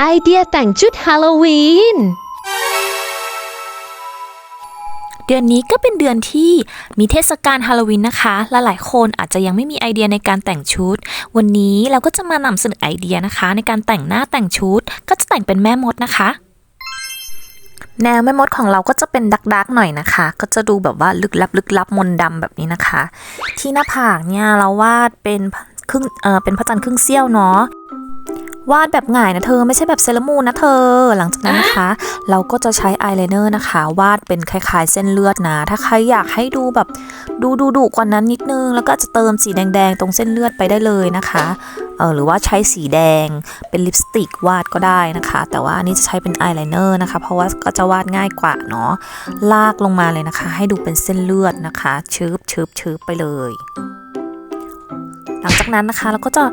ไอเดียแต่งชุดฮาโลวีน เดือนนี้ก็เป็นเดือนที่มีเทศกาลฮาโลวีนนะคะและหลายคนอาจจะยังไม่มีไอเดียในการแต่งชุด วันนี้เราก็จะมานำเสนอไอเดียนะคะ ในการแต่งหน้าแต่งชุด ก็จะแต่งเป็นแม่มดนะคะ แนวแม่มดของเราก็จะเป็นดักดักๆหน่อยนะคะ ก็จะดูแบบว่าลึกลับลึกลับมนต์ดำแบบนี้นะคะ ที่หน้าผากเนี่ยเราวาดเป็นครึ่งเออเป็นพระจันทร์ครึ่งเสี้ยวเนาะ วาดแบบง่ายนะเธอไม่ใช่แบบเซลอรามูนนะเธอ หลังจากนั้นนะคะ เราก็จะใช้อายไลเนอร์นะคะ วาดเป็นคล้ายๆ เส้นเลือดนะ ถ้าใครอยากให้ดูแบบดูดูดุกว่านั้นนิดนึง แล้วก็จะเติมสีแดงๆ ตรงเส้นเลือดไปได้เลยนะคะเออหรือว่าใช้สีแดงเป็นลิปสติกวาดก็ได้นะคะ แต่ว่าอันนี้จะใช้เป็นอายไลเนอร์นะคะ เพราะว่าก็จะวาดง่ายกว่าเนาะลากลงมาเลยนะคะ ให้ดูเป็นเส้นเลือดนะคะชืบชืบชืบไปเลย หลังจากนั้นนะคะเราก็จะ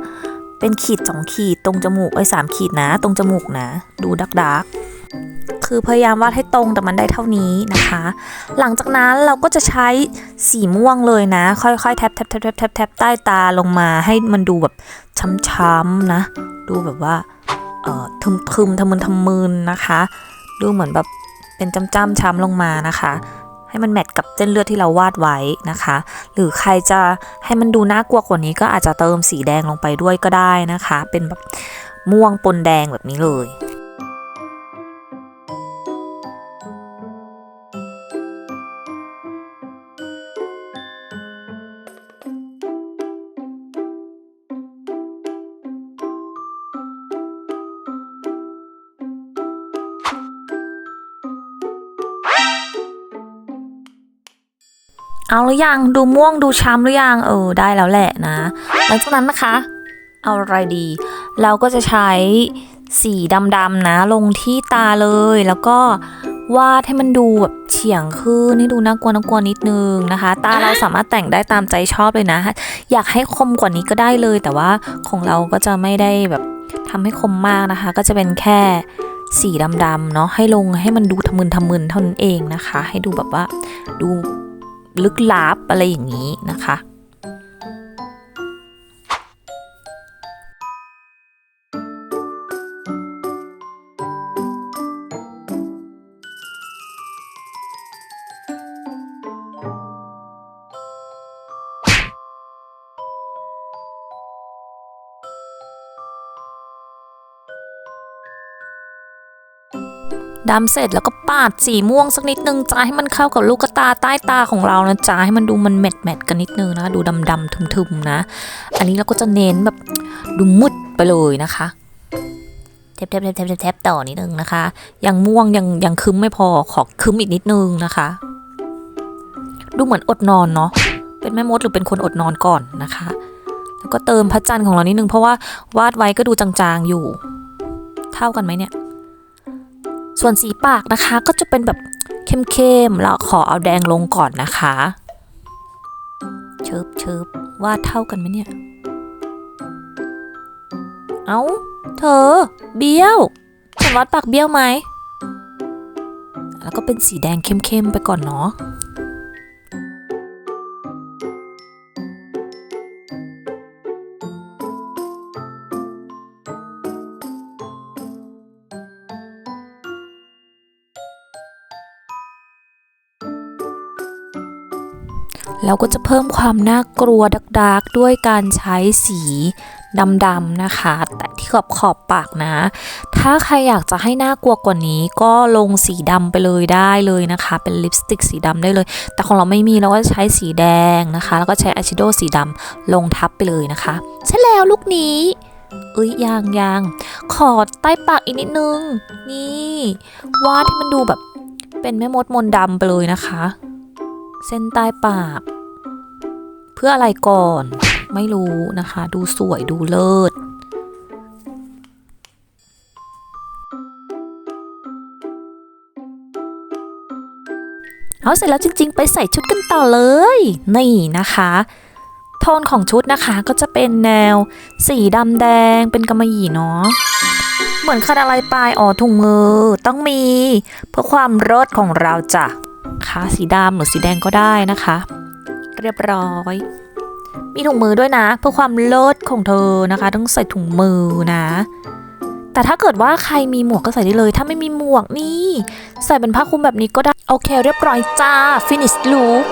เป็นขีดสองขีดตรงจมูกไอ้สามขีดนะ ตรงจมูกนะ ดูดักดักคือพยายามวาดให้ตรงแต่มันได้เท่านี้นะคะ หลังจากนั้นเราก็จะใช้สีม่วงเลยนะ ค่อยๆแทบแทบแทบแทบแทบแทบใต้ตาลงมาให้มันดูแบบช้ำๆนะ ดูแบบว่าเอ่อทึมทึมๆทะมึนทะมึนนะคะ ดูเหมือนแบบเป็นจ้ำๆช้ำลงมานะคะ ให้มันแมทกับเส้นเลือดที่เราวาดไว้นะคะ หรือใครจะให้มันดูน่ากลัวกว่านี้ก็อาจจะเติมสีแดงลงไปด้วยก็ได้นะคะ เป็นแบบม่วงปนแดงแบบนี้เลย เอาหรือยังดูม่วงดูช้ำหรือยังเออได้แล้วแหละนะหลังจากนั้นนะคะ เอาอะไรดี เราก็จะใช้สีดำๆนะ ลงที่ตาเลยแล้วก็วาดให้มันดูแบบเฉียงขึ้นให้ดูน่ากลัวน่ากลัวนิดนึงนะคะ ตาเราสามารถแต่งได้ตามใจชอบเลยนะ อยากให้คมกว่านี้ก็ได้เลย แต่ว่าของเราก็จะไม่ได้แบบทำให้คมมากนะคะ ก็จะเป็นแค่สีดำๆเนาะให้ลงให้มันดูทะมึนทะมึนเท่านั้นเองนะคะ ให้ดูแบบว่าดู ลึกลับอะไรอย่างนี้นะคะ ดำเสร็จแล้วก็ปาดสีม่วงสักนิดนึงจ้าให้มันเข้ากับลูกตาใต้ตาของเรานะจ้าให้มันดูมันแมทแมทกันนิดนึงนะคะดูดำดำๆทึมๆนะ อันนี้เราก็จะเน้นแบบดูมืดไปเลยนะคะแทบแทบแทบแทบแทบต่อนิดนึงนะคะยังม่วงยังยังคึ้มไม่พอขอคึ้มอีกนิดนึงนะคะ ดูเหมือนอดนอนเนาะเป็นแม่มดหรือเป็นคนอดนอนก่อนนะคะ แล้วก็เติมพระจันทร์ของเรานิดนึงเพราะว่าวาดไว้ก็ดูจางๆอยู่ เท่ากันไหมเนี่ย ส่วนสีปากนะคะก็จะเป็นแบบเข้มๆแล้วขอเอาแดงลงก่อนนะคะเชิบเชิบวาดเท่ากันไหมเนี่ย เอาเธอ เบี้ยวฉันวาดปากเบี้ยวไหม แล้วก็เป็นสีแดงเข้มๆไปก่อนเนาะ เราก็จะเพิ่มความน่ากลัวดักๆด้วยการใช้สีดำๆนะคะ แต่ที่ขอบขอบปากนะ ถ้าใครอยากจะให้น่ากลัวกว่านี้ก็ลงสีดำไปเลยได้เลยนะคะ เป็นลิปสติกสีดำได้เลย แต่ของเราไม่มีเราก็จะใช้สีแดงนะคะ แล้วก็ใช้อายแชโดว์สีดำลงทับไปเลยนะคะ ใช่แล้วลูกนี้เอ้ยยางยางขอใต้ปากอีกนิดนึง นี่วาดให้มันดูแบบเป็นแม่มดมนดำไปเลยนะคะ เส้นใต้ปาก พื่ออะไรก่อน ไม่รู้นะคะ ดูสวยดูเลิศเอาเสร็จแล้วจริง ๆ ไปใส่ชุดกันต่อเลย นี่นะคะ โทนของชุดนะคะก็จะเป็นแนว สีดำแดงเป็นกำมะหยี่เนาะเหมือนคันอะไรปลายอ๋อถุงมือต้องมี เพื่อความรสของเราจ้ะค่ะสีดำหรือสีแดงก็ได้นะคะ เรียบร้อย มีถุงมือด้วยนะ เพื่อความเลิศของเธอนะคะ ต้องใส่ถุงมือนะ แต่ถ้าเกิดว่าใครมีหมวกก็ใส่ได้เลย ถ้าไม่มีหมวกนี่ ใส่เป็นผ้าคลุมแบบนี้ก็ได้ โอเค เรียบร้อยจ้า finish look